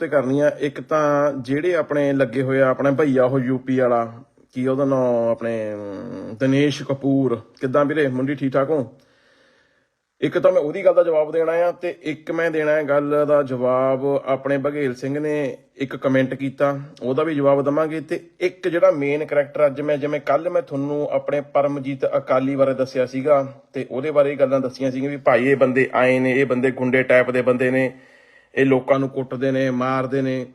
ਤੇ ਕਰਨੀ ਆ। ਇੱਕ ਤਾਂ ਜਿਹੜੇ ਆਪਣੇ ਲੱਗੇ ਹੋਏ ਆ, ਆਪਣੇ ਭਈਆ ਉਹ ਯੂਪੀ ਵਾਲਾ, ਕੀ ਉਹਦਾ ਨਾਮ ਆਪਣੇ ਦਿਨੇਸ਼ ਕਪੂਰ। ਕਿੱਦਾਂ ਵੀਰੇ, ਮੁੰਡੀ ਠੀਕ ਠਾਕ ਹੋ? ਇੱਕ ਤਾਂ ਮੈਂ ਉਹਦੀ ਗੱਲ ਦਾ ਜਵਾਬ ਦੇਣਾ ਆ ਤੇ ਇੱਕ ਮੈਂ ਦੇਣਾ ਹੈ ਗੱਲ ਦਾ ਜਵਾਬ ਆਪਣੇ ਬਘੇਲ ਸਿੰਘ ਨੇ ਇੱਕ ਕਮੈਂਟ ਕੀਤਾ। ਉਹਦਾ ਵੀ ਜਵਾਬ ਦਵਾਂਗੇ ਤੇ ਇੱਕ ਜਿਹੜਾ ਮੇਨ ਕੈਰੈਕਟਰ ਅੱਜ ਮੈਂ, ਜਿਵੇਂ ਕੱਲ ਮੈਂ ਤੁਹਾਨੂੰ ਆਪਣੇ ਪਰਮਜੀਤ ਅਕਾਲੀ ਬਾਰੇ ਦੱਸਿਆ ਸੀਗਾ ਤੇ ਉਹਦੇ ਬਾਰੇ ਗੱਲਾਂ ਦੱਸੀਆਂ ਸੀਗੀਆਂ ਵੀ ਭਾਈ ਇਹ ਬੰਦੇ ਆਏ ਨੇ, ਇਹ ਬੰਦੇ ਗੁੰਡੇ ਟਾਈਪ ਦੇ ਬੰਦੇ ਨੇ। ਇਹ ਲੋਕਾਂ ਨੂੰ ਕੁੱਟਦੇ ਨੇ, ਮਾਰਦੇ ਨੇ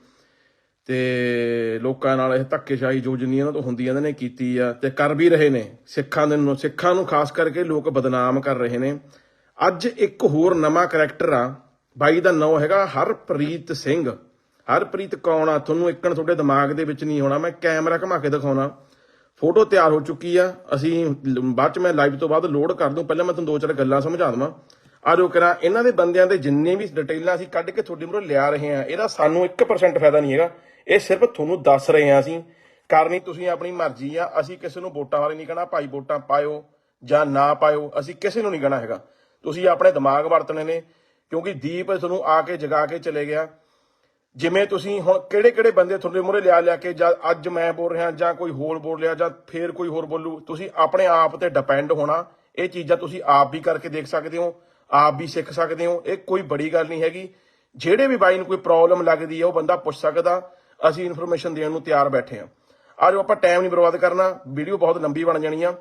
ਤੇ ਲੋਕਾਂ ਨਾਲ ਇਹ ਧੱਕੇਸ਼ਾਹੀ ਜੋ ਜਿੰਨੀ ਇਹਨਾਂ ਤੋਂ ਹੁੰਦੀ ਇਹਨਾਂ ਨੇ ਕੀਤੀ ਆ ਤੇ ਕਰ ਵੀ ਰਹੇ ਨੇ, ਸਿੱਖਾਂ ਦੇ ਨੂੰ, ਸਿੱਖਾਂ ਨੂੰ ਖਾਸ ਕਰਕੇ ਲੋਕ ਬਦਨਾਮ ਕਰ ਰਹੇ ਨੇ। ਅੱਜ ਇੱਕ ਹੋਰ ਨਵਾਂ ਕੈਰੈਕਟਰ ਆ, ਬਾਈ ਦਾ ਨਾਮ ਹੈਗਾ ਹਰਪ੍ਰੀਤ ਸਿੰਘ। ਹਰਪ੍ਰੀਤ ਕੌਣ ਆ? ਤੁਹਾਨੂੰ ਇੱਕਣ ਤੁਹਾਡੇ ਦਿਮਾਗ ਦੇ ਵਿੱਚ ਨਹੀਂ ਹੋਣਾ, ਮੈਂ ਕੈਮਰਾ ਘੁਮਾ ਕੇ ਦਿਖਾਉਣਾ। ਫੋਟੋ ਤਿਆਰ ਹੋ ਚੁੱਕੀ ਆ, ਅਸੀਂ ਬਾਅਦ ਚ ਮੈਂ ਲਾਈਵ ਤੋਂ ਬਾਅਦ ਲੋਡ ਕਰ ਦੂੰ, ਪਹਿਲਾਂ ਮੈਂ ਤੁਹਾਨੂੰ ਦੋ ਚਾਰ ਗੱਲਾਂ ਸਮਝਾ ਦਵਾਂ। ਆ ਜੋ ਕਰਾਂ, ਇਹਨਾਂ ਦੇ ਬੰਦਿਆਂ ਦੇ ਜਿੰਨੇ ਵੀ ਡਿਟੇਲਾਂ ਅਸੀਂ ਕੱਢ ਕੇ ਤੁਹਾਡੇ ਮੂਹਰੇ ਲਿਆ ਰਹੇ ਹਾਂ। ਇਹਦਾ ਸਾਨੂੰ 1% ਫਾਇਦਾ ਨਹੀਂ ਹੈਗਾ। ਇਹ ਸਿਰਫ ਤੁਹਾਨੂੰ ਦੱਸ ਰਹੇ ਹਾਂ ਅਸੀਂ। ਕਰਨੀ ਤੁਸੀਂ ਆਪਣੀ ਮਰਜ਼ੀ ਆ। ਅਸੀਂ ਕਿਸੇ ਨੂੰ ਵੋਟਾਂ ਵਾਲੇ ਨਹੀਂ ਕਹਣਾ, ਭਾਈ ਵੋਟਾਂ ਪਾਇਓ ਜਾਂ ਨਾ ਪਾਇਓ, ਅਸੀਂ ਕਿਸੇ ਨੂੰ ਨਹੀਂ ਕਹਣਾ ਹੈਗਾ। ਤੁਸੀਂ ਆਪਣੇ ਦਿਮਾਗ ਵਰਤਣੇ ਨੇ, ਕਿਉਂਕਿ ਦੀਪ ਤੁਹਾਨੂੰ ਆ ਕੇ ਜਗਾ ਕੇ ਚਲੇ ਗਿਆ। ਜਿਵੇਂ ਤੁਸੀਂ ਹੁਣ ਕਿਹੜੇ ਕਿਹੜੇ ਬੰਦੇ ਤੁਹਾਡੇ ਮੂਹਰੇ ਲਿਆ ਲਿਆ ਕੇ, ਜਾਂ ਅੱਜ ਮੈਂ ਬੋਲ ਰਿਹਾ, ਜਾਂ ਕੋਈ ਹੋਰ ਬੋਲ ਰਿਹਾ, ਜਾਂ ਫੇਰ ਕੋਈ ਹੋਰ ਬੋਲੂ, ਤੁਸੀਂ ਆਪਣੇ ਆਪ ਤੇ ਡਿਪੈਂਡ ਹੋਣਾ। ਇਹ ਚੀਜ਼ਾਂ ਤੁਸੀਂ ਆਪ ਵੀ ਕਰਕੇ ਦੇਖ ਸਕਦੇ ਹੋ। ਆਪ ਵੀ ਸਿੱਖ ਸਕਦੇ ਹੋ। ਇਹ ਕੋਈ ਬੜੀ ਗੱਲ ਨਹੀਂ ਹੈਗੀ। ਜਿਹੜੇ ਵੀ ਬਾਈ ਨੂੰ ਕੋਈ ਪ੍ਰੋਬਲਮ ਲੱਗਦੀ ਹੈ, ਉਹ ਬੰਦਾ ਪੁੱਛ ਸਕਦਾ। ਅਸੀਂ ਇਨਫੋਰਮੇਸ਼ਨ ਦੇਣ ਨੂੰ ਤਿਆਰ ਬੈਠੇ ਹਾਂ। ਆਜੋ ਆਪਾਂ ਟਾਈਮ ਨਹੀਂ ਬਰਬਾਦ ਕਰਨਾ। ਵੀਡੀਓ ਬਹੁਤ ਲੰਬੀ ਬਣ ਜਾਣੀ ਆ।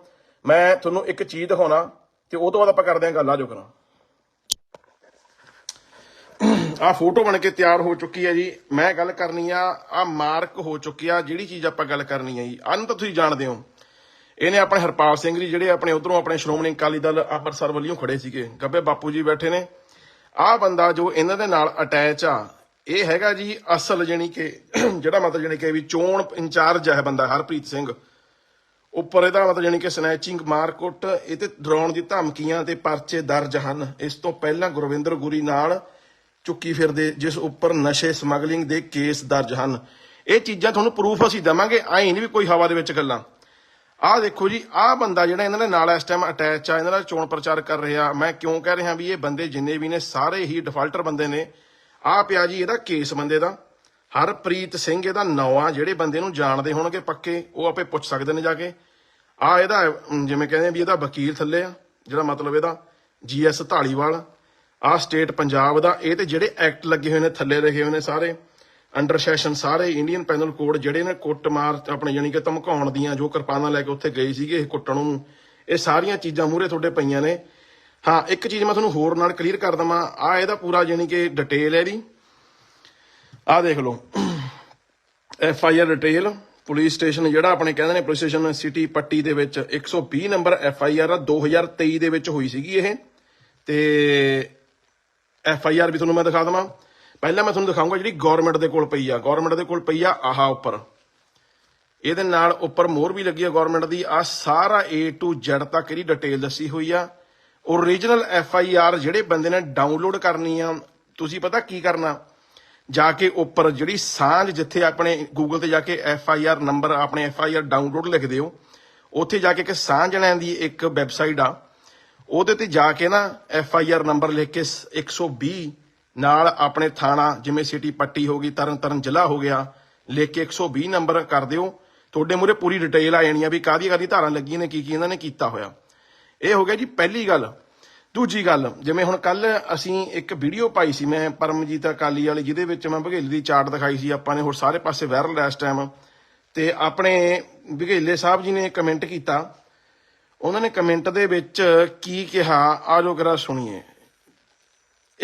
ਮੈਂ ਤੁਹਾਨੂੰ ਇੱਕ ਚੀਜ਼ ਦਿਖਾਉਣਾ ਤੇ ਉਹ ਤੋਂ ਬਾਅਦ ਆਪਾਂ ਕਰਦੇ ਹਾਂ ਗੱਲ। ਆਜੋ ਕਰਾਂ। ਆ ਫੋਟੋ ਬਣ ਕੇ ਤਿਆਰ ਹੋ ਚੁੱਕੀ ਹੈ ਜੀ। ਮੈਂ ਗੱਲ ਕਰਨੀ ਆ ਆ ਮਾਰਕ ਹੋ ਚੁੱਕੀ ਆ। ਜਿਹੜੀ ਚੀਜ਼ ਆਪਾਂ ਗੱਲ ਕਰਨੀ ਆ ਜੀ। ਅਨ ਤਾਂ ਤੁਸੀਂ ਜਾਣਦੇ ਹੋ। ਇਹਨੇ ਆਪਣੇ ਹਰਪਾਲ ਸਿੰਘ ਜੀ ਜਿਹੜੇ ਆਪਣੇ ਉਧਰੋਂ ਆਪਣੇ ਸ਼੍ਰੋਮਣੀ ਅਕਾਲੀ ਦਲ ਅੰਮ੍ਰਿਤਸਰ ਵੱਲੋਂ ਖੜੇ ਸੀਗੇ। ਗੱਬੇ ਬਾਪੂ ਜੀ ਬੈਠੇ ਨੇ। ਆਹ ਬੰਦਾ ਜੋ ਇਹਨਾਂ ਦੇ ਨਾਲ ਅਟੈਚ ਆ, ਇਹ ਹੈਗਾ ਜੀ ਅਸਲ ਜਾਣੀ ਕਿ ਜਿਹੜਾ ਮਤਲਬ ਜਾਣੀ ਕਿ ਵੀ ਚੋਣ ਇੰਚਾਰਜ ਹੈ ਬੰਦਾ, ਹਰਪ੍ਰੀਤ ਸਿੰਘ। ਉੱਪਰ ਇਹਦਾ ਮਤਲਬ ਜਾਣੀ ਕਿ ਸਨੈਚਿੰਗ ਮਾਰਕੁੱਟ, ਇਹ ਤੇ ਡਰਾਉਣ ਦੀ ਧਮਕੀਆਂ ਤੇ ਪਰਚੇ ਦਰਜ ਹਨ। ਇਸ ਤੋਂ ਪਹਿਲਾਂ ਗੁਰਵਿੰਦਰ ਗੁਰੀ ਨਾਲ ਚੁੱਕੀ ਫਿਰਦੇ, ਜਿਸ ਉੱਪਰ ਨਸ਼ੇ ਸਮਗਲਿੰਗ ਦੇ ਕੇਸ ਦਰਜ ਹਨ। ਇਹ ਚੀਜ਼ਾਂ ਤੁਹਾਨੂੰ ਪ੍ਰੂਫ ਅਸੀਂ ਦਵਾਂਗੇ ਆਈ ਨਹੀਂ ਵੀ ਕੋਈ ਹਵਾ ਦੇ ਵਿੱਚ ਗੱਲਾਂ। ਆਹ ਦੇਖੋ ਜੀ ਆਹ ਬੰਦਾ ਜਿਹੜਾ ਇਹਨਾਂ ਦੇ ਨਾਲ ਇਸ ਟਾਈਮ ਅਟੈਚ ਆ, ਇਹਨਾਂ ਦਾ ਚੋਣ ਪ੍ਰਚਾਰ ਕਰ ਰਿਹਾ। ਮੈਂ ਕਿਉਂ ਕਹਿ ਰਿਹਾ ਵੀ ਇਹ ਬੰਦੇ ਜਿੰਨੇ ਵੀ ਨੇ, ਸਾਰੇ ਹੀ ਡਿਫਾਲਟਰ ਬੰਦੇ ਨੇ। ਆਹ ਪਿਆ ਜੀ ਇਹਦਾ ਕੇਸ ਬੰਦੇ ਦਾ। ਹਰਪ੍ਰੀਤ ਸਿੰਘ ਇਹਦਾ ਨਾਂ ਆ, ਜਿਹੜੇ ਬੰਦੇ ਨੂੰ ਜਾਣਦੇ ਹੋਣਗੇ ਪੱਕੇ, ਉਹ ਆਪੇ ਪੁੱਛ ਸਕਦੇ ਨੇ ਜਾ ਕੇ। ਆ ਇਹਦਾ ਜਿਵੇਂ ਕਹਿੰਦੇ ਵੀ ਇਹਦਾ ਵਕੀਲ ਥੱਲੇ ਆ, ਜਿਹੜਾ ਮਤਲਬ ਇਹਦਾ ਜੀਐਸ ਢਾਲੀਵਾਲ ਆ ਸਟੇਟ ਪੰਜਾਬ ਦਾ, ਇਹ ਤੇ ਜਿਹੜੇ ਐਕਟ ਲੱਗੇ ਹੋਏ ਨੇ, ਥੱਲੇ ਲਿਖੇ ਹੋਏ ਨੇ ਸਾਰੇ। ਅੰਡਰ ਸੈਸ਼ਨ ਸਾਰੇ ਇੰਡੀਅਨ ਪੈਨਲ ਕੋਡ ਜਿਹੜੇ ਨੇ ਕੁੱਟਮਾਰ ਆਪਣੇ ਯਾਨੀ ਕਿ ਧਮਕਾਉਣ ਦੀਆਂ ਜੋ ਕਿਰਪਾਨਾਂ ਲੈ ਕੇ ਉੱਥੇ ਗਏ ਸੀਗੇ ਇਹ ਕੁੱਟਣ ਨੂੰ, ਇਹ ਸਾਰੀਆਂ ਚੀਜ਼ਾਂ ਮੂਹਰੇ ਤੁਹਾਡੇ ਪਈਆਂ ਨੇ। ਹਾਂ, ਇੱਕ ਚੀਜ਼ ਮੈਂ ਤੁਹਾਨੂੰ ਹੋਰ ਨਾਲ ਕਲੀਅਰ ਕਰ ਦਵਾਂ। ਆ ਇਹਦਾ ਪੂਰਾ ਯਾਨੀ ਕਿ ਡਿਟੇਲ ਹੈ ਇਹਦੀ ਆ ਦੇਖ ਲਓ। F I R detail police station ਜਿਹੜਾ ਆਪਣੇ ਕਹਿੰਦੇ ਨੇ ਪੁਲਿਸ ਸਟੇਸ਼ਨ ਸਿਟੀ ਪੱਟੀ ਦੇ ਵਿੱਚ 120 ਨੰਬਰ ਐਫ ਆਈ ਆਰ 2023 ਦੇ ਵਿੱਚ ਹੋਈ ਸੀਗੀ ਇਹ। ਤੇ ਐਫ ਆਈ ਆਰ ਵੀ ਤੁਹਾਨੂੰ ਮੈਂ ਦਿਖਾ ਦਵਾਂ। ਪਹਿਲਾਂ ਮੈਂ ਤੁਹਾਨੂੰ ਦਿਖਾਉਂਗਾ ਜਿਹੜੀ ਗਵਰਨਮੈਂਟ ਦੇ ਕੋਲ ਪਈ ਆ। ਗਵਰਨਮੈਂਟ ਦੇ ਕੋਲ ਪਈ ਆ ਆਹਾ ਉੱਪਰ। ਇਹਦੇ ਨਾਲ ਉੱਪਰ ਮੋਹਰ ਵੀ ਲੱਗੀ ਆ ਗਵਰਨਮੈਂਟ ਦੀ। ਆ ਸਾਰਾ A to Z ਤੱਕ ਇਹਦੀ ਡਿਟੇਲ ਦੱਸੀ ਹੋਈ ਆ। ਓਰੀਜਨਲ ਐਫ ਆਈ ਆਰ ਜਿਹੜੇ ਬੰਦੇ ਨੇ ਡਾਊਨਲੋਡ ਕਰਨੀ ਆ, ਤੁਸੀਂ ਪਤਾ ਕੀ ਕਰਨਾ? ਜਾ ਕੇ ਉੱਪਰ ਜਿਹੜੀ ਸਾਂਝ ਜਿੱਥੇ ਆਪਣੇ ਗੂਗਲ ਤੇ ਜਾ ਕੇ ਐਫ ਆਈ ਆਰ ਨੰਬਰ ਆਪਣੇ ਐਫ ਆਈ ਆਰ ਡਾਊਨਲੋਡ ਲਿਖ ਦਿਓ। ਉੱਥੇ ਜਾ ਕੇ ਇੱਕ ਸਾਂਝ ਲੈਣ ਦੀ ਇੱਕ ਵੈਬਸਾਈਟ ਆ। ਉਹਦੇ ਤੇ ਜਾ ਕੇ ਨਾ ਐਫ ਆਈ ਆਰ ਨੰਬਰ ਲਿਖ ਕੇ ਸ- 120 ਨਾਲ ਆਪਣੇ ਥਾਣਾ, ਜਿਵੇਂ ਸਿਟੀ ਪੱਟੀ ਹੋ ਗਈ, ਤਰਨ ਤਰਨ ਜ਼ਿਲ੍ਹਾ ਹੋ ਗਿਆ, ਲਿਖ ਕੇ 120 ਨੰਬਰ ਕਰ ਦਿਓ। ਤੁਹਾਡੇ ਮੂਰੇ ਪੂਰੀ ਡਿਟੇਲ ਆ ਜਾਣੀ ਆ ਵੀ ਕਾਹਦੀ ਕਾਹਦੀ ਧਾਰਾਂ ਲੱਗੀਆਂ ਨੇ, ਕੀ ਕੀ ਇਹਨਾਂ ਨੇ ਕੀਤਾ ਹੋਇਆ। ਇਹ ਹੋ ਗਿਆ ਜੀ ਪਹਿਲੀ ਗੱਲ। ਦੂਜੀ ਗੱਲ, ਜਿਵੇਂ ਹੁਣ ਕੱਲ ਅਸੀਂ ਇੱਕ ਵੀਡੀਓ ਪਾਈ ਸੀ, ਮੈਂ ਪਰਮਜੀਤ ਅਕਾਲੀ ਵਾਲੀ, ਜਿਹਦੇ ਵਿੱਚ ਮੈਂ ਬਘੇਲੀ ਦੀ ਚਾਰਟ ਦਿਖਾਈ ਸੀ, ਆਪਾਂ ਨੇ ਹੋਰ ਸਾਰੇ ਪਾਸੇ ਵਾਇਰਲ ਇਸ ਟਾਈਮ ਤੇ ਆਪਣੇ ਬਘੇਲੇ ਸਾਹਿਬ ਜੀ ਨੇ ਕਮੈਂਟ ਕੀਤਾ। ਉਹਨਾਂ ਨੇ ਕਮੈਂਟ ਦੇ ਵਿੱਚ ਕੀ ਕਿਹਾ ਆ ਜੋ ਕਰਾ ਸੁਣੀਏ।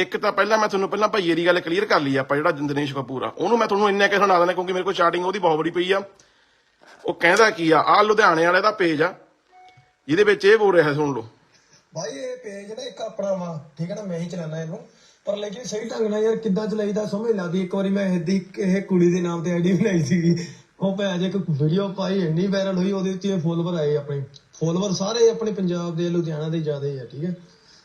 ਇੱਕ ਤਾਂ ਪਹਿਲਾਂ ਮੈਂ ਤੁਹਾਨੂੰ ਪਹਿਲਾਂ ਭਈਏ ਦੀ ਗੱਲ ਕਲੀਅਰ ਕਰ ਲਈ ਆਪਾਂ ਜਿਹੜਾ ਦਿਨੇਸ਼ ਕਪੂਰ ਆ, ਉਹਨੂੰ ਮੈਂ ਤੁਹਾਨੂੰ ਇੰਨਾ ਕਿ ਸੁਣਾ ਦੇਣਾ ਕਿਉਂਕਿ ਮੇਰੇ ਕੋਲ ਚਾਰਟਿੰਗ ਉਹਦੀ ਬਹੁਤ ਬੜੀ ਪਈ ਆ। ਉਹ ਕਹਿੰਦਾ ਕੀ ਆ ਆ ਲੁਧਿਆਣੇ ਵਾਲੇ ਦਾ ਪੇਜ ਆ, ਜਿਹਦੇ ਵਿੱਚ ਇਹ ਬੋਲ ਰਿਹਾ ਸੁਣ ਲਓ। ਭਾਈ ਇਹ ਪੇਜ ਨਾ ਇੱਕ ਆਪਣਾ ਵਾ, ਠੀਕ ਹੈ ਨਾ, ਮੈਂ ਹੀ ਚਲਾਣਾ ਇਹਨੂੰ। ਪਰ ਲੇਕਿਨ ਸਹੀ ਢੰਗ ਨਾਲ ਯਾਰ ਕਿੱਦਾਂ ਚਲਾਈਦਾ, ਸਮਝ ਨੀ ਇੱਕ ਵਾਰੀ ਮੈਂ ਇਹਦੀ, ਇਹ ਕੁੜੀ ਦੇ ਨਾਮ ਤੇ ਆਈਡੀ ਬਣਾਈ ਸੀਗੀ। ਉਹ ਭੈਣ ਜੇ ਇੱਕ ਵੀਡੀਓ ਪਾਈ, ਇੰਨੀ ਵਾਇਰਲ ਹੋਈ, ਉਹਦੇ ਵਿੱਚ ਫੋਲੋਵਰ ਆਏ ਆਪਣੇ। ਫੋਲੋਵਰ ਸਾਰੇ ਆਪਣੇ ਪੰਜਾਬ ਦੇ, ਲੁਧਿਆਣਾ ਦੇ ਜ਼ਿਆਦਾ ਆ, ਠੀਕ ਹੈ।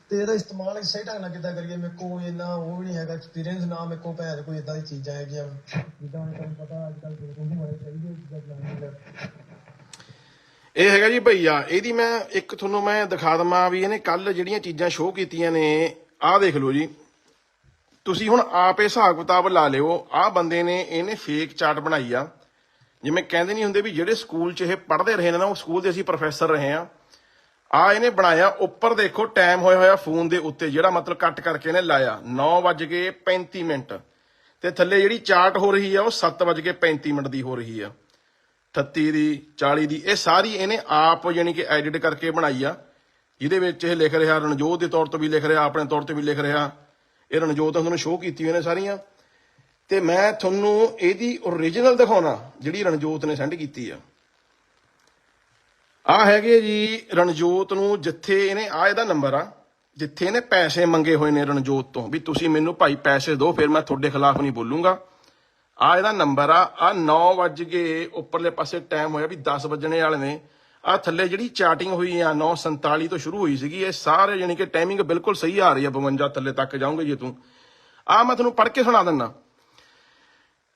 ਤੇ ਇਹਦਾ ਇਸਤੇਮਾਲ ਸਹੀ ਢੰਗ ਨਾਲ ਕਿੱਦਾਂ ਕਰੀਏ? ਮੇਰੇ ਕੋਲ ਇੰਨਾ ਉਹ ਵੀ ਨਹੀਂ ਹੈਗਾ ਐਕਸਪੀਰੀਅੰਸ ਨਾ ਮੇਰੇ ਕੋਲ ਭੈਣ ਕੋਈ ਇਦਾਂ ਦੀ ਚੀਜ਼ਾਂ ਹੈਗੀਆਂ। ਜਿੱਦਾਂ ਹੁਣ ਤੁਹਾਨੂੰ ਪਤਾ ਅੱਜ ਕੱਲ੍ਹ ਲੋਕਾਂ ਨੂੰ ਹੋਏ ਚਾਹੀਦੇ ਚੀਜ਼ਾਂ ਚਲਾਉਣ ਇਹ ਹੈਗਾ ਜੀ ਭਈਆ, ਇਹਦੀ ਮੈਂ ਇੱਕ ਤੁਹਾਨੂੰ ਮੈਂ ਦਿਖਾ ਦਵਾਂ ਵੀ ਇਹਨੇ ਕੱਲ ਜਿਹੜੀਆਂ ਚੀਜ਼ਾਂ ਸ਼ੋਅ ਕੀਤੀਆਂ ਨੇ, ਆਹ ਦੇਖ ਲਓ ਜੀ। ਤੁਸੀਂ ਹੁਣ ਆਪੇ ਹਿਸਾਬ ਕਿਤਾਬ ਲਾ ਲਿਓ, ਆਹ ਬੰਦੇ ਨੇ ਇਹਨੇ ਫੇਕ ਚਾਰਟ ਬਣਾਈ ਆ। ਜਿਵੇਂ ਕਹਿੰਦੇ ਨਹੀਂ ਹੁੰਦੇ ਵੀ ਜਿਹੜੇ ਸਕੂਲ 'ਚ ਇਹ ਪੜ੍ਹਦੇ ਰਹੇ ਨੇ ਨਾ, ਉਹ ਸਕੂਲ ਦੇ ਅਸੀਂ ਪ੍ਰੋਫੈਸਰ ਰਹੇ ਆ ਆ ਇਹਨੇ ਬਣਾਇਆ, ਉੱਪਰ ਦੇਖੋ ਟਾਈਮ ਹੋਇਆ ਹੋਇਆ ਫੋਨ ਦੇ ਉੱਤੇ, ਜਿਹੜਾ ਮਤਲਬ ਕੱਟ ਕਰਕੇ ਇਹਨੇ ਲਾਇਆ। 9:35 ਮਿੰਟ। ਤੇ ਥੱਲੇ ਜਿਹੜੀ ਚਾਰਟ ਹੋ ਰਹੀ ਆ, ਉਹ 7:35 ਮਿੰਟ ਦੀ ਹੋ ਰਹੀ ਆ। 38 ਦੀ 40 ਦੀ, ਇਹ ਸਾਰੀ ਇਹਨੇ ਆਪ ਯਾਨੀ ਕਿ ਐਡਿਟ ਕਰਕੇ ਬਣਾਈ ਆ। ਜਿਹਦੇ ਵਿੱਚ ਇਹ ਲਿਖ ਰਿਹਾ, ਰਣਜੋਤ ਦੇ ਤੌਰ ਤੇ ਵੀ ਲਿਖ ਰਿਹਾ, ਆਪਣੇ ਤੌਰ ਤੇ ਵੀ ਲਿਖ ਰਿਹਾ। ਇਹ ਰਣਜੋਤ ਤੁਹਾਨੂੰ ਸ਼ੋਅ ਕੀਤੀ ਹੋਈ ਨੇ ਸਾਰੀਆਂ। ਤੇ ਮੈਂ ਤੁਹਾਨੂੰ ਇਹਦੀ ਓਰੀਜਨਲ ਦਿਖਾਉਣਾ, ਜਿਹੜੀ ਰਣਜੋਤ ਨੇ ਸੈਂਡ ਕੀਤੀ ਆ। ਆ ਹੈਗੇ ਜੀ ਰਣਜੋਤ ਨੂੰ ਜਿੱਥੇ ਇਹਨੇ ਆ ਇਹਦਾ ਨੰਬਰ ਆ, ਜਿੱਥੇ ਇਹਨੇ ਪੈਸੇ ਮੰਗੇ ਹੋਏ ਨੇ ਰਣਜੋਤ ਤੋਂ, ਵੀ ਤੁਸੀਂ ਮੈਨੂੰ ਭਾਈ ਪੈਸੇ ਦਿਓ, ਫਿਰ ਮੈਂ ਤੁਹਾਡੇ ਖਿਲਾਫ ਨਹੀਂ ਬੋਲੂੰਗਾ। ਆ ਇਹਦਾ ਨੰਬਰ ਆ ਆ 9 ਵੱਜ ਗਏ ਉੱਪਰਲੇ ਪਾਸੇ ਟਾਈਮ ਹੋਇਆ ਵੀ 10 ਵੱਜਣੇ ਵਾਲੇ ਨੇ। ਆ ਥੱਲੇ ਜਿਹੜੀ ਚਾਰਟਿੰਗ ਹੋਈ ਆ 9:47 ਤੋਂ ਸ਼ੁਰੂ ਹੋਈ ਸੀਗੀ, ਇਹ ਸਾਰੇ ਯਾਨੀ ਕਿ ਟਾਈਮਿੰਗ ਬਿਲਕੁਲ ਸਹੀ ਆ ਰਹੀ ਆ 52 ਥੱਲੇ ਤੱਕ ਜਾਓਗੇ ਜੇ ਤੂੰ। ਆ ਮੈਂ ਤੁਹਾਨੂੰ ਪੜ੍ਹ ਕੇ ਸੁਣਾ ਦਿੰਦਾ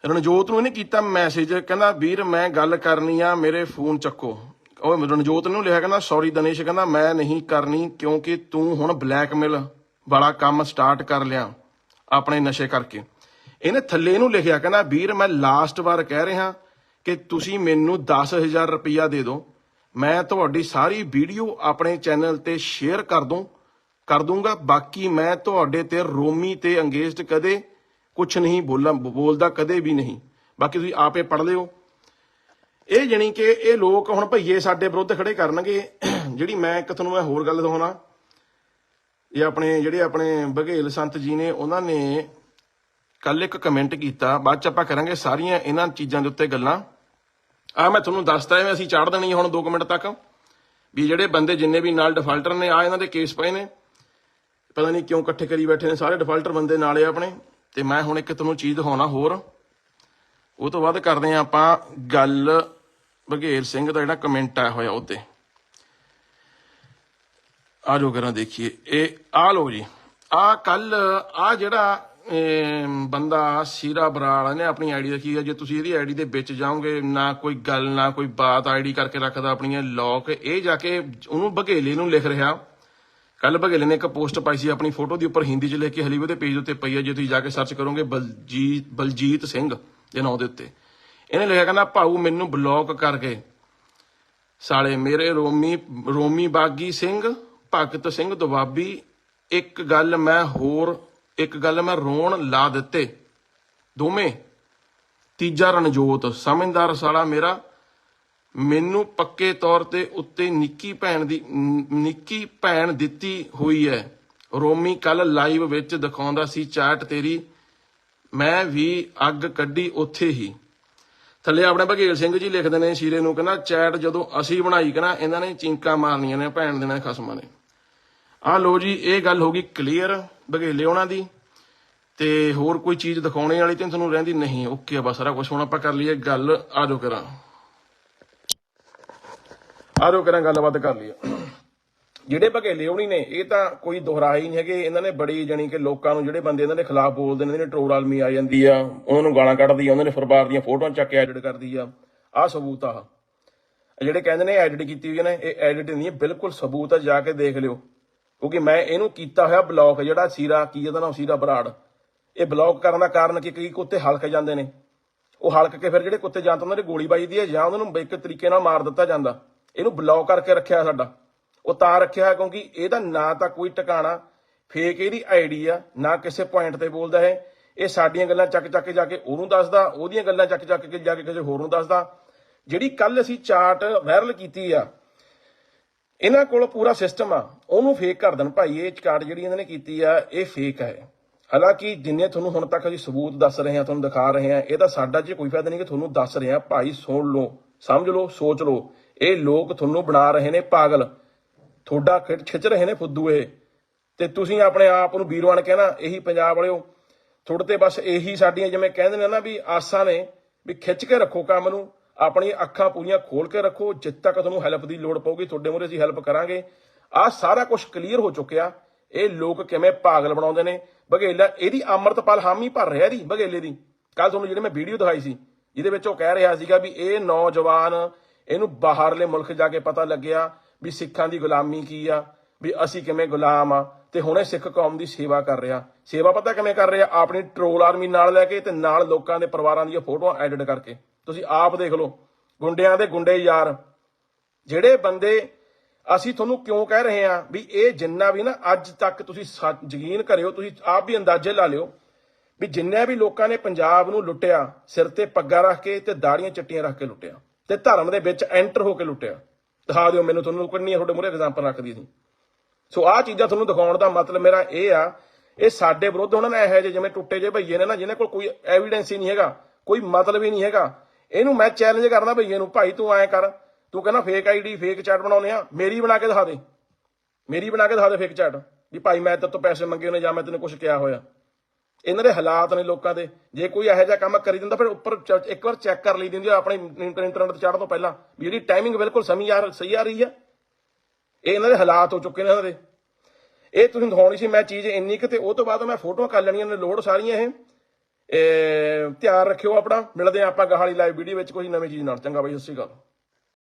ਰਣਜੋਤ ਨੂੰ ਇਹਨੇ ਕੀਤਾ ਮੈਸੇਜ ਕਹਿੰਦਾ, ਵੀਰ ਮੈਂ ਗੱਲ ਕਰਨੀ ਆ, ਮੇਰੇ ਫੋਨ ਚੱਕੋ। ਉਹ ਰਣਜੋਤ ਨੂੰ ਲਿਖਿਆ ਕਹਿੰਦਾ ਸੌਰੀ ਦਨੇਸ਼ ਕਹਿੰਦਾ, ਮੈਂ ਨਹੀਂ ਕਰਨੀ ਕਿਉਂਕਿ ਤੂੰ ਹੁਣ ਬਲੈਕਮੇਲ ਵਾਲਾ ਕੰਮ ਸਟਾਰਟ ਕਰ ਲਿਆ ਆਪਣੇ ਨਸ਼ੇ ਕਰਕੇ। ਇਹਨੇ ਥੱਲੇ ਨੂੰ ਲਿਖਿਆ ਕਹਿੰਦਾ, ਵੀਰ ਮੈਂ ਲਾਸਟ ਵਾਰ ਕਹਿ ਰਿਹਾ ਕਿ ਤੁਸੀਂ ਮੈਨੂੰ 10000 ਰੁਪਇਆ ਦੇ ਦਿਓ, ਮੈਂ ਤੁਹਾਡੀ ਸਾਰੀ ਵੀਡੀਓ ਆਪਣੇ ਚੈਨਲ ਤੇ ਸ਼ੇਅਰ ਕਰ ਦੂੰ, ਕਰ ਦੂੰਗਾ, ਬਾਕੀ ਮੈਂ ਤੁਹਾਡੇ ਤੇ ਰੋਮੀ ਤੇ ਅੰਗੇਜ਼ਡ ਕਦੇ ਕੁਝ ਨਹੀਂ ਬੋਲਾਂ ਬੋਲਦਾ ਕਦੇ ਵੀ ਨਹੀਂ। ਬਾਕੀ ਤੁਸੀਂ ਆਪੇ ਪੜ ਲਿਓ। ਇਹ ਜਣੀ ਕਿ ਇਹ ਲੋਕ ਹੁਣ ਭਈਏ ਸਾਡੇ ਵਿਰੁੱਧ ਖੜੇ ਕਰਨਗੇ। ਜਿਹੜੀ ਮੈਂ ਇੱਕ ਤੁਹਾਨੂੰ ਮੈਂ ਹੋਰ ਗੱਲ ਦਿਖਾਉਣਾ। ਇਹ ਆਪਣੇ ਜਿਹੜੇ ਆਪਣੇ ਬਘੇਲ ਸੰਤ ਜੀ ਨੇ, ਉਹਨਾਂ ਨੇ ਕੱਲ ਇੱਕ ਕਮੈਂਟ ਕੀਤਾ। ਬਾਅਦ ਚ ਆਪਾਂ ਕਰਾਂਗੇ ਸਾਰੀਆਂ ਇਹਨਾਂ ਚੀਜ਼ਾਂ ਦੇ ਉੱਤੇ ਗੱਲਾਂ। ਆ ਮੈਂ ਤੁਹਾਨੂੰ ਦੱਸਦਾ ਐਵੇਂ ਅਸੀਂ ਚਾੜ ਦੇਣੀ ਹੁਣ 2 ਮਿੰਟ ਤੱਕ। ਵੀ ਜਿਹੜੇ ਬੰਦੇ ਜਿੰਨੇ ਵੀ ਨਾਲ ਡਿਫਾਲਟਰ ਨੇ ਆ ਇਹਨਾਂ ਦੇ ਕੇਸ ਪਏ ਨੇ। ਪਤਾ ਨਹੀਂ ਕਿਉਂ ਇਕੱਠੇ ਕਰੀ ਬੈਠੇ ਨੇ ਸਾਰੇ ਡਿਫਾਲਟਰ ਬੰਦੇ ਨਾਲੇ ਆਪਣੇ। ਤੇ ਮੈਂ ਹੁਣ ਇੱਕ ਤੁਹਾਨੂੰ ਚੀਜ਼ ਦਿਖਾਉਣਾ ਹੋਰ। ਉਹ ਤੋਂ ਬਾਅਦ ਕਰਦੇ ਆ ਆਪਾਂ ਗੱਲ ਬਘੇਲ ਸਿੰਘ ਦਾ ਜਿਹੜਾ ਕਮੈਂਟ ਆਇਆ ਹੋਇਆ ਉੱਤੇ ਆ ਜੋ ਕਰਾਂ ਦੇਖੀਏ। ਇਹ ਆ ਲੋ ਜੀ। ਆ ਕੱਲ ਆ ਜਿਹੜਾ ਬੰਦਾ ਸੀਰਾ ਬਰਾੜ ਨੇ ਆਪਣੀ ਆਈਡੀ ਰੱਖੀ ਹੈ ਜੇ ਤੁਸੀਂ ਇਹਦੀ ਆਈਡੀ ਦੇ ਵਿੱਚ ਜਾਓਗੇ, ਨਾ ਕੋਈ ਗੱਲ, ਨਾ ਕੋਈ ਬਾਤ ਆਈਡੀ ਕਰਕੇ ਰੱਖਦਾ ਆਪਣੀਆਂ ਲੋਕ। ਇਹ ਜਾ ਕੇ ਉਹਨੂੰ ਬਘੇਲੇ ਨੂੰ ਲਿਖ ਰਿਹਾ। ਕੱਲ ਬਘੇਲੇ ਨੇ ਇੱਕ ਪੋਸਟ ਪਾਈ ਸੀ ਆਪਣੀ ਫੋਟੋ ਦੇ ਉੱਪਰ ਹਿੰਦੀ 'ਚ ਲਿਖ ਕੇ ਹਲੀਵੇ ਦੇ ਪੇਜ ਉੱਤੇ ਪਈ ਹੈ ਜੇ ਤੁਸੀਂ ਜਾ ਕੇ ਸਰਚ ਕਰੋਗੇ ਬਲਜੀਤ ਬਲਜੀਤ ਸਿੰਘ ਦੇ ਨਾਂ ਦੇ ਉੱਤੇ। ਇਹਨੇ ਲਿਖਿਆ ਕਹਿੰਦਾ, ਭਾਊ ਮੈਨੂੰ ਬਲੌਕ ਕਰਕੇ। ਸਾਲੇ, ਮੇਰੇ ਰੋਮੀ ਰੋਮੀ ਬਾਗੀ ਸਿੰਘ, ਭਗਤ ਸਿੰਘ ਦੁਆਬੀ, ਇੱਕ ਗੱਲ ਮੈਂ ਹੋਰ, ਇੱਕ ਗੱਲ ਮੈਂ ਰੋਣ ਲਾ ਦਿੱਤੇ। ਦੋਵੇਂ। ਤੀਜਾ ਰਣਜੋਤ, ਸਮਝਦਾਰ ਸਾਲਾ ਮੇਰਾ, ਮੈਨੂੰ ਪੱਕੇ ਤੌਰ ਤੇ ਉੱਤੇ ਨਿੱਕੀ ਭੈਣ ਦੀ ਨਿੱਕੀ ਭੈਣ ਦਿੱਤੀ ਹੋਈ ਹੈ। ਰੋਮੀ ਕੱਲ ਲਾਈਵ ਵਿੱਚ ਦਿਖਾਉਂਦਾ ਸੀ ਚਾਟ ਤੇਰੀ। ਮੈਂ ਵੀ ਅੱਗ ਕੱਢੀ ਉੱਥੇ ਹੀ। ਥੱਲੇ ਆਪਣੇ ਬਘੇਲ ਸਿੰਘ ਜੀ ਲਿਖਦੇ ਨੇ ਸ਼ੀਰੇ ਨੂੰ ਕਹਿੰਦਾ, ਚੈਟ ਜਦੋਂ ਅਸੀਂ ਬਣਾਈ ਕਹਿੰਦਾ, ਇਹਨਾਂ ਨੇ ਚਿੰਕਾਂ ਮਾਰਨੀਆਂ ਨੇ, ਭੈਣ ਦੇ ਨਾਲ ਖਸਮਾਂ ਨੇ। ਆ ਲੋ ਜੀ, ਇਹ ਗੱਲ ਹੋ ਗਈ ਕਲੀਅਰ ਬਘੇਲੇ ਉਹਨਾਂ ਦੀ। ਤੇ ਹੋਰ ਕੋਈ ਚੀਜ਼ ਦਿਖਾਉਣੇ ਵਾਲੀ ਤੇ ਤੁਹਾਨੂੰ ਰਹਿੰਦੀ ਨਹੀਂ। ਓਕੇ ਆ, ਬਸ ਸਾਰਾ ਕੁਝ ਹੁਣ ਆਪਾਂ ਕਰ ਲਈਏ ਗੱਲ, ਆ ਜਾਓ ਕਰਾਂ। ਆ ਜਾਓ ਕਰਾਂ, ਗੱਲਬਾਤ ਕਰ ਲਈਏ। ਜਿਹੜੇ ਬਘੇਲੇ ਹੋਣੀ ਨੇ, ਇਹ ਤਾਂ ਕੋਈ ਦੁਹਰਾ ਹੀ ਨਹੀਂ ਹੈਗੇ। ਇਹਨਾਂ ਨੇ ਬੜੀ ਜਣੀ ਕਿ ਲੋਕਾਂ ਨੂੰ ਜਿਹੜੇ ਬੰਦੇ ਇਹਨਾਂ ਦੇ ਖਿਲਾਫ ਬੋਲਦੇ ਨੇ, ਇਹਨਾਂ ਨੇ ਟਰੋਲ ਆਲਮੀ ਆ ਜਾਂਦੀ ਆ, ਉਹਨਾਂ ਨੂੰ ਗਾਲਾਂ ਕੱਢਦੀ ਆ, ਉਹਨਾਂ ਨੇ ਫਰਬਾਰ ਦੀਆਂ ਫੋਟੋਆਂ ਚੱਕ ਕੇ ਐਡਿਟ ਕਰਦੀ ਆ। ਆ ਸਬੂਤ ਆ। ਜਿਹੜੇ ਕਹਿੰਦੇ ਨੇ ਐਡਿਟ ਕੀਤੀ ਹੋਈ ਹੈ ਨਾ, ਇਹ ਐਡਿਟ ਨਹੀਂ ਹੈ, ਬਿਲਕੁਲ ਸਬੂਤ ਆ, ਜਾ ਕੇ ਦੇਖ ਲਿਓ। ਕਿਉਂਕਿ ਮੈਂ ਇਹਨੂੰ ਕੀਤਾ ਹੋਇਆ ਬਲੌਕ ਜਿਹੜਾ ਸੀਰਾ, ਕੀ ਇਹਦਾ ਨਾਮ, ਸੀਰਾ ਬਰਾੜ। ਇਹ ਬਲੌਕ ਕਰਨ ਦਾ ਕਾਰਨ ਕਿ ਕਈ ਕੁੱਤੇ ਹਲਕ ਜਾਂਦੇ ਨੇ। ਉਹ ਹਲਕ ਕੇ ਫਿਰ ਜਿਹੜੇ ਕੁੱਤੇ ਜਾਂ ਤਾਂ ਉਹਨਾਂ ਦੀ ਗੋਲੀ ਵੱਜਦੀ ਹੈ ਜਾਂ ਉਹਨਾਂ ਨੂੰ ਇੱਕ ਤਰੀਕੇ ਨਾਲ ਮਾਰ ਦਿੱਤਾ ਜਾਂਦਾ। ਇਹਨੂੰ ਬਲੌਕ ਕਰਕੇ ਰੱਖਿਆ ਸਾਡਾ। ਉਹ ਤਾਂ ਰੱਖਿਆ ਹੈ ਕਿਉਂਕਿ ਇਹਦਾ ਨਾ ਤਾਂ ਕੋਈ ਟਿਕਾਣਾ ਫੇਕ ਇਹਦੀ ਆਈਡੀ ਆ, ਨਾ ਕਿਸੇ ਪੁਆਇੰਟ ਤੇ ਬੋਲਦਾ ਹੈ ਇਹ ਸਾਡੀਆਂ ਗੱਲਾਂ ਚੱਕ ਚੱਕ ਕੇ ਜਾ ਕੇ ਉਹਨੂੰ ਦੱਸਦਾ, ਉਹਦੀਆਂ ਗੱਲਾਂ ਚੱਕ ਚੱਕ ਕੇ ਜਾ ਕੇ ਕਿਸੇ ਹੋਰ ਨੂੰ ਦੱਸਦਾ। ਜਿਹੜੀ ਕੱਲ ਅਸੀਂ ਚਾਰਟ ਵਾਇਰਲ ਕੀਤੀ ਆ, ਇਹਨਾਂ ਕੋਲ ਪੂਰਾ ਸਿਸਟਮ ਆ, ਉਹਨੂੰ ਫੇਕ ਕਰ ਦੇਣ। ਭਾਈ, ਇਹ ਚਾਰਟ ਜਿਹੜੀ ਇਹਨਾਂ ਨੇ ਕੀਤੀ ਆ, ਇਹ ਫੇਕ ਹੈ ਹਾਲਾਂਕਿ ਜਿੰਨੇ ਤੁਹਾਨੂੰ ਹੁਣ ਤੱਕ ਅਸੀਂ ਸਬੂਤ ਦੱਸ ਰਹੇ ਹਾਂ, ਤੁਹਾਨੂੰ ਦਿਖਾ ਰਹੇ ਹਾਂ ਇਹਦਾ ਸਾਡਾ ਜੀ ਕੋਈ ਫਾਇਦਾ ਨਹੀਂ ਕਿ ਤੁਹਾਨੂੰ ਦੱਸ ਰਹੇ ਹਾਂ। ਭਾਈ, ਸੁਣ ਲਓ, ਸਮਝ ਲਓ, ਸੋਚ ਲਓ। ਇਹ ਲੋਕ ਤੁਹਾਨੂੰ ਬਣਾ ਰਹੇ ਨੇ ਪਾਗਲ। ਤੁਹਾਡਾ ਖਿੱਚ ਖਿੱਚ ਰਹੇ ਨੇ ਫੁੱਦੂ ਇਹ ਤੇ ਤੁਸੀਂ ਆਪਣੇ ਆਪ ਨੂੰ ਵੀਰਵਾਨ ਕਹਿਣਾ, ਇਹੀ ਪੰਜਾਬ ਵਾਲਿਓ, ਤੁਹਾਡੇ ਤੇ ਬਸ ਇਹੀ ਸਾਡੀਆਂ ਜਿਵੇਂ ਕਹਿੰਦੇ ਨੇ ਨਾ ਵੀ ਆਸਾਂ ਨੇ, ਵੀ ਖਿੱਚ ਕੇ ਰੱਖੋ ਕੰਮ ਨੂੰ, ਆਪਣੀਆਂ ਅੱਖਾਂ ਪੂਰੀਆਂ ਖੋਲ ਕੇ ਰੱਖੋ ਜਿੱਦ ਤੱਕ ਤੁਹਾਨੂੰ ਹੈਲਪ ਦੀ ਲੋੜ ਪਊਗੀ, ਤੁਹਾਡੇ ਮੂਹਰੇ ਅਸੀਂ ਹੈਲਪ ਕਰਾਂਗੇ। ਆਹ ਸਾਰਾ ਕੁਝ ਕਲੀਅਰ ਹੋ ਚੁੱਕਿਆ। ਇਹ ਲੋਕ ਕਿਵੇਂ ਪਾਗਲ ਬਣਾਉਂਦੇ ਨੇ। ਬਘੇਲਾ, ਇਹਦੀ ਅੰਮ੍ਰਿਤਪਾਲ ਹਾਮੀ ਭਰ ਰਿਹਾ ਦੀ ਬਘੇਲੇ ਦੀ। ਕੱਲ ਤੁਹਾਨੂੰ ਜਿਹੜੇ ਮੈਂ ਵੀਡੀਓ ਦਿਖਾਈ ਸੀ, ਜਿਹਦੇ ਵਿੱਚ ਉਹ ਕਹਿ ਰਿਹਾ ਸੀਗਾ ਵੀ ਇਹ ਨੌਜਵਾਨ, ਇਹਨੂੰ ਬਾਹਰਲੇ ਮੁਲਕ ਜਾ ਕੇ ਪਤਾ ਲੱਗਿਆ ਵੀ ਸਿੱਖਾਂ ਦੀ ਗੁਲਾਮੀ ਕੀ ਆ? ਵੀ ਅਸੀਂ ਕਿਵੇਂ ਗੁਲਾਮ ਆ? ਤੇ ਹੁਣੇ ਸਿੱਖ ਕੌਮ ਦੀ ਸੇਵਾ ਕਰ ਰਿਹਾ। ਸੇਵਾ ਪਤਾ ਕਿਵੇਂ ਕਰ ਰਿਹਾ? ਆਪਣੀ ਟਰੋਲ ਆਰਮੀ ਨਾਲ ਲੈ ਕੇ ਤੇ ਨਾਲ ਲੋਕਾਂ ਦੇ ਪਰਿਵਾਰਾਂ ਦੀਆਂ ਫੋਟੋਆਂ ਐਡਿਟ ਕਰਕੇ। ਤੁਸੀਂ ਆਪ ਦੇਖ ਲਓ। ਗੁੰਡਿਆਂ ਦੇ ਗੁੰਡੇ ਯਾਰ। ਜਿਹੜੇ ਬੰਦੇ ਅਸੀਂ ਤੁਹਾਨੂੰ ਕਿਉਂ ਕਹਿ ਰਹੇ ਹਾਂ ਵੀ ਇਹ ਜਿੰਨਾ ਵੀ ਨਾ ਅੱਜ ਤੱਕ ਤੁਸੀਂ ਸਾ- ਯਕੀਨ ਕਰਿਓ, ਤੁਸੀਂ ਆਪ ਵੀ ਅੰਦਾਜ਼ੇ ਲਾ ਲਿਓ ਵੀ ਜਿੰਨੇ ਵੀ ਲੋਕਾਂ ਨੇ ਪੰਜਾਬ ਨੂੰ ਲੁੱਟਿਆ, ਸਿਰ ਤੇ ਪੱਗਾਂ ਰੱਖ ਕੇ ਤੇ ਦਾੜੀਆਂ ਚਿੱਟੀਆਂ ਰੱਖ ਕੇ ਲੁੱਟਿਆ ਤੇ ਧਰਮ ਦੇ ਵਿੱਚ ਐਂਟਰ ਹੋ ਕੇ ਲੁੱਟਿਆ। ਦਿਖਾ ਦਿਓ ਮੈਨੂੰ, ਤੁਹਾਨੂੰ ਕਿੰਨੀ ਤੁਹਾਡੇ ਮੂਹਰੇ ਐਗਜ਼ਾਮਪਲ ਰੱਖਦੀ ਸੀ। ਸੋ ਆਹ ਚੀਜ਼ਾਂ ਤੁਹਾਨੂੰ ਦਿਖਾਉਣ ਦਾ ਮਤਲਬ ਮੇਰਾ ਇਹ ਆ, ਇਹ ਸਾਡੇ ਵਿਰੁੱਧ ਉਹਨਾਂ ਨੇ ਇਹੋ ਜਿਹੇ ਜਿਵੇਂ ਟੁੱਟੇ ਜਿਹੇ ਭਈਏ ਨੇ ਨਾ, ਜਿਹਨਾਂ ਕੋਲ ਕੋਈ ਐਵੀਡੈਂਸ ਹੀ ਨਹੀਂ ਹੈਗਾ, ਕੋਈ ਮਤਲਬ ਹੀ ਨਹੀਂ ਹੈਗਾ। ਇਹਨੂੰ ਮੈਂ ਚੈਲੰਜ ਕਰਦਾ ਭਈਏ ਨੂੰ, ਭਾਈ ਤੂੰ ਐਂ ਕਰ, ਤੂੰ ਕਹਿੰਦਾ ਫੇਕ ਆਈਡੀ ਫੇਕ ਚੈਟ ਬਣਾਉਨੇ ਆ, ਮੇਰੀ ਬਣਾ ਕੇ ਦਿਖਾ ਦੇ। ਮੇਰੀ ਬਣਾ ਕੇ ਦਿਖਾ ਦੇ ਫੇਕ ਚੈਟ ਵੀ ਭਾਈ ਮੈਂ ਤੇਰੇ ਤੋਂ ਪੈਸੇ ਮੰਗੇ ਨੇ ਜਾਂ ਮੈਂ ਤੈਨੂੰ ਕੁਝ ਕਿਹਾ ਹੋਇਆ। ਇਹਨਾਂ ਦੇ ਹਾਲਾਤ ਨੇ ਲੋਕਾਂ ਦੇ। ਜੇ ਕੋਈ ਇਹੋ ਜਿਹਾ ਕੰਮ ਕਰੀ ਦਿੰਦਾ, ਫਿਰ ਉੱਪਰ ਚ- ਇੱਕ ਵਾਰ ਚੈੱਕ ਕਰ ਲਈ ਦਿੰਦੀ ਆ ਆਪਣੀ ਇੰਟਰਨੈਟ ਤੇ ਚੜ੍ਹਨ ਤੋਂ ਪਹਿਲਾਂ ਵੀ ਜਿਹੜੀ ਟਾਈਮਿੰਗ ਬਿਲਕੁਲ ਸਮੀ ਆ ਸਹੀ ਆ ਰਹੀ ਆ। ਇਹ ਇਹਨਾਂ ਦੇ ਹਾਲਾਤ ਹੋ ਚੁੱਕੇ ਨੇ ਇਹਨਾਂ ਦੇ। ਇਹ ਤੁਸੀਂ ਦਿਖਾਉਣੀ ਸੀ ਮੈਂ ਚੀਜ਼ ਇੰਨੀ ਕਿ ਤੇ ਉਹ ਤੋਂ ਬਾਅਦ ਮੈਂ ਫੋਟੋਆਂ ਕਰ ਲੈਣੀਆਂ ਨੇ ਲੋਡ ਸਾਰੀਆਂ ਇਹ। ਇਹ ਧਿਆਨ ਰੱਖਿਓ ਆਪਣਾ। ਮਿਲਦੇ ਹਾਂ ਆਪਾਂ ਗਾਹਾਂ ਵਾਲੀ ਲਾਈਵ ਵੀਡੀਓ ਵਿੱਚ ਕੋਈ ਨਵੀਂ ਚੀਜ਼ ਨਾਲ। ਚੰਗਾ ਬਾਈ, ਸਤਿ ਸ਼੍ਰੀ ਅਕਾਲ।